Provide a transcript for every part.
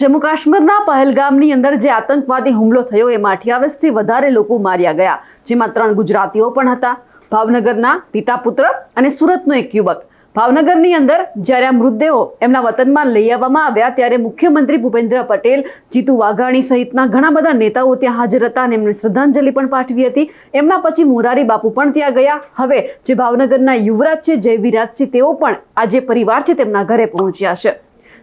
જમ્મુ કાશ્મીરના પહેલગામની અંદર જે આતંકવાદી હુમલો થયો એમાં અઠ્યાવીસથી વધારે લોકો માર્યા ગયા, જેમાં ત્રણ ગુજરાતીઓ પણ હતા. ભાવનગરના પિતા પુત્ર અને સુરતનો એક યુવક. ભાવનગરની અંદર જ્યારે આ મૃતદેહો એમના વતનમાં લઈ આવવામાં આવ્યા, ત્યારે મુખ્યમંત્રી ભૂપેન્દ્ર પટેલ, જીતુ વાઘાણી સહિતના ઘણા બધા નેતાઓ ત્યાં હાજર હતા અને એમને શ્રદ્ધાંજલિ પણ પાઠવી હતી. એમના પછી મોરારી બાપુ પણ ત્યાં ગયા. હવે જે ભાવનગરના યુવરાજ છે જય વિરાજ છે તેઓ પણ આ જે પરિવાર છે, તેમના ઘરે પહોંચ્યા છે.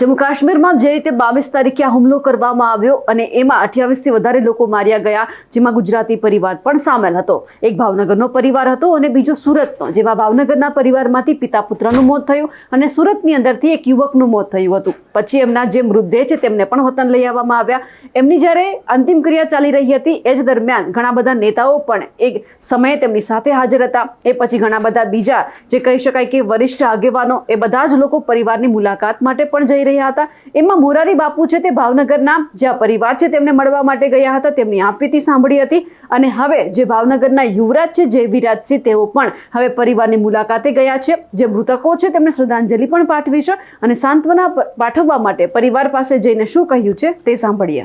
જમ્મુ કાશ્મીરમાં જે રીતે બાવીસ તારીખે આ હુમલો કરવામાં આવ્યો અને એમાં અઠ્યાવીસથી વધારે લોકો માર્યા ગયા, જેમાં ગુજરાતી પરિવાર પણ સામેલ હતો. એક ભાવનગરનો પરિવાર હતો અને બીજો સુરતનો, જેમાં ભાવનગરના પરિવારમાંથી પિતા પુત્રનું મોત થયું અને સુરતની અંદરથી એક યુવકનું મોત થયું હતું. પછી એમના જે મૃતદેહ છે તેમને પણ વતન લઈ આવવામાં આવ્યા. એમની જ્યારે અંતિમ ક્રિયા ચાલી રહી હતી, એ જ દરમિયાન ઘણા બધા નેતાઓ પણ એક સમયે તેમની સાથે હાજર હતા. એ પછી ઘણા બધા બીજા, જે કહી શકાય કે વરિષ્ઠ આગેવાનો, એ બધા જ લોકો પરિવારની મુલાકાત માટે પણ જઈ રહ્યા હતા. એમાં મોરારી બાપુ છે તે ભાવનગરના જ્યાં પરિવાર છે તેમને મળવા માટે ગયા હતા. તેમની આપવીતી સાંભળી હતી અને હવે જે ભાવનગરના યુવરાજ છે, જે વિરાજસિંહ તેઓ પણ હવે પરિવારની મુલાકાતે ગયા છે. જે મૃતકો છે તેમને શ્રદ્ધાંજલિ પણ પાઠવી છે અને સાંત્વના પાઠવવા માટે પરિવાર પાસે જઈને શું કહ્યું છે તે સાંભળીએ.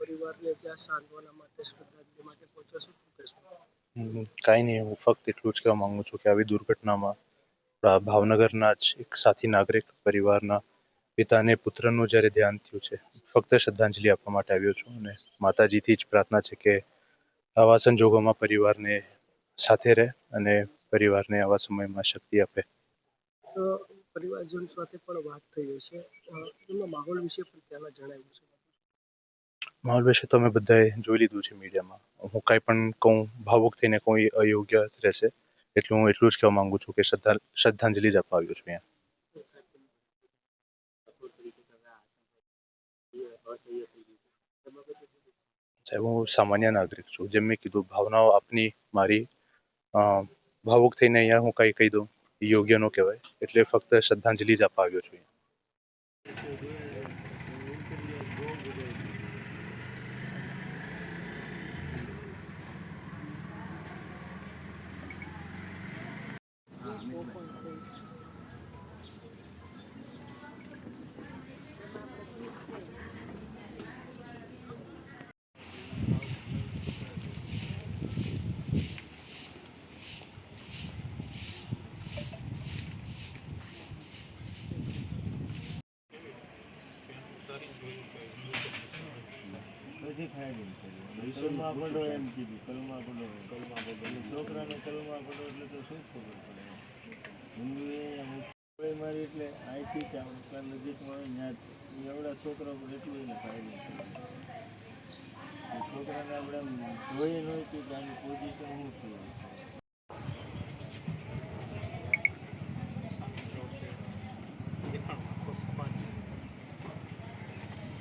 પરિવારને નહીં, હું ફક્ત એટલું જ કહેવા માંગુ છું કે આવી દુર્ઘટનામાં ભાવનગરના જ એક સાથી નાગરિક પરિવારના પિતાને પુત્રનું જ્યારે ધ્યાન થયું છે ફક્ત શ્રદ્ધાંજલિ આપવા માટે આવ્યો છું અને માતાજીથી જ પ્રાર્થના છે કે આવા સંજોગોમાં પરિવારને સાથે રહે અને પરિવારને આવા સમયમાં શક્તિ આપે. તો પરિવારજન સાથે પણ વાત થઈ હશે એમના માહોલ વિશે પણ ત્યાંના જણાવ્યું છે. માહોલ વિશે તો અમે બધાએ જોઈ લીધું છે મીડિયામાં. હું કાંઈ પણ કહું ભાવુક થઈને કોઈ અયોગ્ય રહેશે એટલે હું એટલું જ કહેવા માંગુ છું કે શ્રદ્ધા, શ્રદ્ધાંજલિ જ આપવા આવ્યો છું અહીંયા. હું સામાન્ય નાગરિક છું. જેમ મેં કીધું, ભાવનાઓ આપની મારી ભાવુક થઈને અહીંયા હું કંઈ કહી દઉં, યોગ્ય ન કહેવાય. એટલે ફક્ત શ્રદ્ધાંજલિ જ આપવા છું પછી ફાયરિંગ કર્યું કલમા પડો એમ કીધું કલમા પડો કલમા પડો છોકરાને કલમા પડો એટલે તો શું ખબર પડે હિન્દુએ મારી એટલે અહીંથી જ આમ નજીકમાં ત્યાં એવડા છોકરા પર એટલું એને ફાયરિંગ કર્યું છોકરાને આપણે જોઈએ નહીં કે આની પોઝિશન શું થયું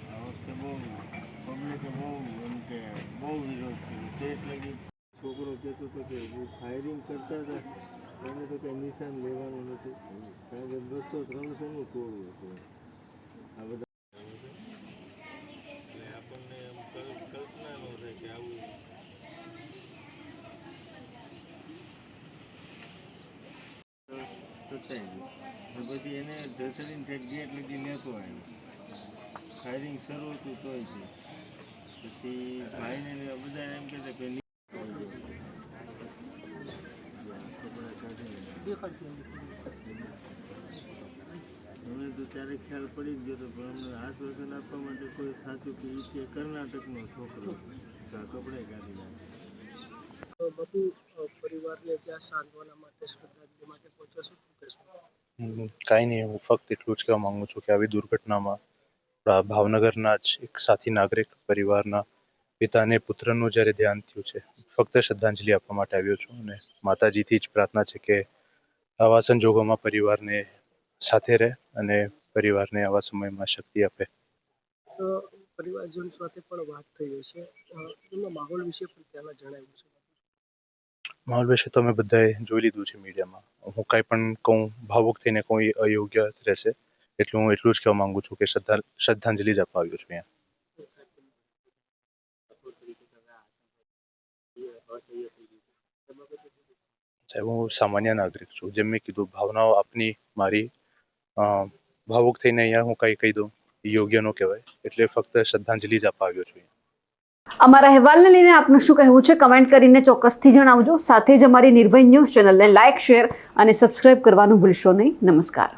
આ વખતે બહુ પબ્લિકે બહુ એમ કે બહુ વિરોધ કર્યો તે એટલે કે છોકરો કહેતો હતો કે ફાયરિંગ કરતા હતા એને તો કંઈ નિશાન લેવાનું નથી કારણ કે બસો ત્રણસોનું ટોળું હતું. આ બધા એટલે આપણને કલ્પના ન થાય કે આવું સતાઈ ગયું પછી એને ઢસડીને ઠેક ગેટ લગી લેતો આવ્યો. ફાયરિંગ શરૂ હતું તોય છે પછી ભાઈને ને બધા એમ કહેતા કે ની- કપડાં કાઢીને હવે તો ત્યારે ખ્યાલ પડી જ ગયો હતો પણ અમને આશ્વાસન આપવા માટે કોઈ સાચું કે એ છે કર્ણાટકનો છોકરો કપડાં કાઢી નાખે. તો બાપુ પરિવારને ત્યાં સાંત્વના માટે શ્રદ્ધાંજલિ માટે પહોંચ્યો શું કાંઈ નહીં હું ફક્ત એટલું જ કહેવા માંગુ છું કે આવી દુર્ઘટનામાં ભાવનગરના જ એક સાથી નાગરિક પરિવારના પિતાને પુત્રનું જ્યારે ધ્યાન થયું છે ફક્ત શ્રદ્ધાંજલિ આપવા માટે આવ્યો છું અને માતાજીથી જ પ્રાર્થના છે કે આવા સંજોગોમાં પરિવારને સાથે રહે અને પરિવારને આવા સમયમાં શક્તિ આપે. તો પરિવારજન સાથે પણ વાત થઈ હશે એમના માહોલ વિશે પણ ત્યાંના જણાવ્યું છે. માહોલ વિશે તો અમે બધાએ જોઈ લીધું છે મીડિયામાં. હું કાંઈ પણ કહું ભાવુક થઈને કોઈ અયોગ્ય રહેશે એટલે એટલું જ કહેવા માંગુ છું કે શ્રદ્ધા શ્રદ્ધાંજલિ જ આપવા છું અહીંયા. હું સામાન્ય નાગરિક છું. જેમ મેં કીધું, ભાવનાઓ આપની મારી ભાવુક થઈને અહીંયા હું કંઈ કહી દઉં, યોગ્ય નો કહેવાય. એટલે ફક્ત શ્રદ્ધાંજલિ જ આપવા છું અમારા અહેવાલને લઈને આપનું શું કહેવું છે? કમેન્ટ કરીને ચોક્કસથી જણાવજો. સાથે જ અમારી નિર્ભય ન્યૂઝ ચેનલને લાઇક શેર અને સબસ્ક્રાઇબ કરવાનું ભૂલશો નહીં. નમસ્કાર.